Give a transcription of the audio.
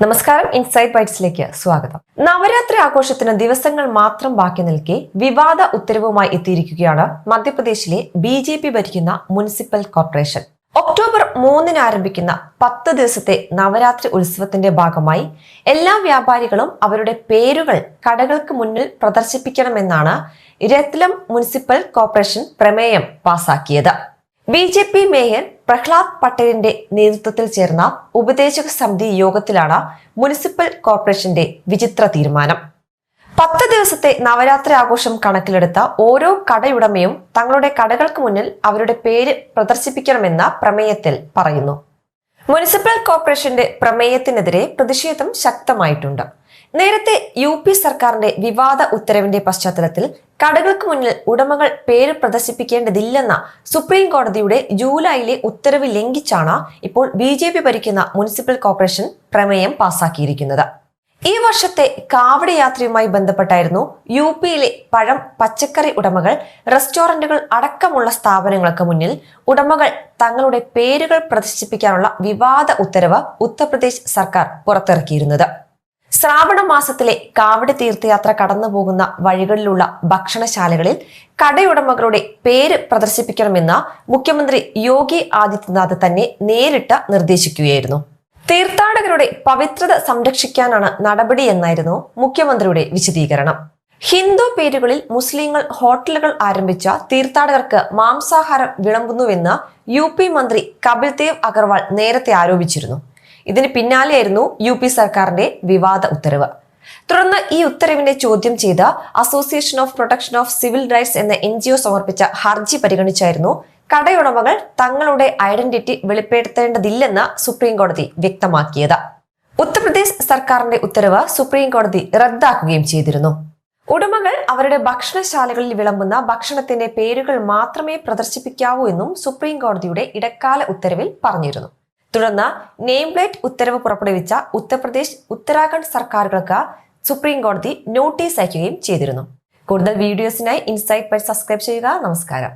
നമസ്കാരം ഇൻസൈറ്റ് ബൈറ്റ്സിലേക്ക് സ്വാഗതം. നവരാത്രി ആഘോഷത്തിന് ദിവസങ്ങൾ മാത്രം ബാക്കി നിൽക്കെ വിവാദ ഉത്തരവുമായി എത്തിയിരിക്കുകയാണ് മധ്യപ്രദേശിലെ ബി ജെ പി ഭരിക്കുന്ന മുനിസിപ്പൽ കോർപ്പറേഷൻ. ഒക്ടോബർ മൂന്നിന് ആരംഭിക്കുന്ന പത്ത് ദിവസത്തെ നവരാത്രി ഉത്സവത്തിന്റെ ഭാഗമായി എല്ലാ വ്യാപാരികളും അവരുടെ പേരുകൾ കടകൾക്ക് മുന്നിൽ പ്രദർശിപ്പിക്കണമെന്നാണ് രത്ലം മുനിസിപ്പൽ കോർപ്പറേഷൻ പ്രമേയം പാസാക്കിയത്. B J P mayor Prahlad പട്ടേലിന്റെ നേതൃത്വത്തിൽ ചേർന്ന ഉപദേശക സമിതി യോഗത്തിലാണ് മുനിസിപ്പൽ കോർപ്പറേഷന്റെ വിചിത്ര തീരുമാനം. പത്ത് ദിവസത്തെ നവരാത്രി ആഘോഷം കണക്കിലെടുത്ത ഓരോ കടയുടമയും തങ്ങളുടെ കടകൾക്ക് മുന്നിൽ അവരുടെ പേര് പ്രദർശിപ്പിക്കണമെന്ന പ്രമേയത്തിൽ പറയുന്നു. മുനിസിപ്പൽ കോർപ്പറേഷന്റെ പ്രമേയത്തിനെതിരെ പ്രതിഷേധം ശക്തമായിട്ടുണ്ട്. നേരത്തെ യു പി സർക്കാരിന്റെ വിവാദ ഉത്തരവിന്റെ പശ്ചാത്തലത്തിൽ കടകൾക്ക് മുന്നിൽ ഉടമകൾ പേര് പ്രദർശിപ്പിക്കേണ്ടതില്ലെന്ന സുപ്രീം കോടതിയുടെ ജൂലൈയിലെ ഉത്തരവ് ലംഘിച്ചാണ് ഇപ്പോൾ ബി ജെ പി ഭരിക്കുന്ന മുനിസിപ്പൽ കോർപ്പറേഷൻ പ്രമേയം പാസാക്കിയിരിക്കുന്നത്. ഈ വർഷത്തെ കാവടയാത്രയുമായി ബന്ധപ്പെട്ടായിരുന്നു യു പിയിലെ പഴം പച്ചക്കറി ഉടമകൾ റെസ്റ്റോറന്റുകൾ അടക്കമുള്ള സ്ഥാപനങ്ങൾക്ക് മുന്നിൽ ഉടമകൾ തങ്ങളുടെ പേരുകൾ പ്രദർശിപ്പിക്കാനുള്ള വിവാദ ഉത്തരവ് ഉത്തർപ്രദേശ് സർക്കാർ പുറത്തിറക്കിയിരുന്നത്. ശ്രാവണ മാസത്തിലെ കാവടി തീർത്ഥയാത്ര കടന്നു പോകുന്ന വഴികളിലുള്ള ഭക്ഷണശാലകളിൽ കടയുടമകളുടെ പേര് പ്രദർശിപ്പിക്കണമെന്ന് മുഖ്യമന്ത്രി യോഗി ആദിത്യനാഥ് തന്നെ നേരിട്ട് നിർദ്ദേശിക്കുകയായിരുന്നു. തീർത്ഥാടകരുടെ പവിത്രത സംരക്ഷിക്കാനാണ് നടപടിയെന്നായിരുന്നു മുഖ്യമന്ത്രിയുടെ വിശദീകരണം. ഹിന്ദു പേരുകളിൽ മുസ്ലിങ്ങൾ ഹോട്ടലുകൾ ആരംഭിച്ച തീർത്ഥാടകർക്ക് മാംസാഹാരം വിളമ്പുന്നുവെന്ന് യു പി മന്ത്രി കപിൽ ദേവ് അഗർവാൾ നേരത്തെ ആരോപിച്ചിരുന്നു. ഇതിന് പിന്നാലെയായിരുന്നു യു പി സർക്കാരിന്റെ വിവാദ ഉത്തരവ്. തുടർന്ന് ഈ ഉത്തരവിനെ ചോദ്യം ചെയ്ത association of protection of civil rights എന്ന എൻ സമർപ്പിച്ച ഹർജി പരിഗണിച്ചായിരുന്നു കടയുടമകൾ തങ്ങളുടെ ഐഡന്റിറ്റി വെളിപ്പെടുത്തേണ്ടതില്ലെന്ന് സുപ്രീം കോടതി വ്യക്തമാക്കിയത്. ഉത്തർപ്രദേശ് സർക്കാരിന്റെ ഉത്തരവ് സുപ്രീം കോടതി റദ്ദാക്കുകയും ചെയ്തിരുന്നു. ഉടമകൾ അവരുടെ ഭക്ഷണശാലകളിൽ വിളമ്പുന്ന ഭക്ഷണത്തിന്റെ പേരുകൾ മാത്രമേ പ്രദർശിപ്പിക്കാവൂ എന്നും സുപ്രീം കോടതിയുടെ ഇടക്കാല ഉത്തരവിൽ പറഞ്ഞിരുന്നു. തുടർന്ന് നെയിം പ്ലേറ്റ് ഉത്തരവ് പുറപ്പെടുവിച്ച ഉത്തർപ്രദേശ് ഉത്തരാഖണ്ഡ് സർക്കാരുകൾക്ക് സുപ്രീം കോടതി നോട്ടീസ് അയക്കുകയും ചെയ്തിരുന്നു. കൂടുതൽ വീഡിയോസിനായി ഇൻസൈറ്റ് പേജ് സബ്സ്ക്രൈബ് ചെയ്യുക. നമസ്കാരം.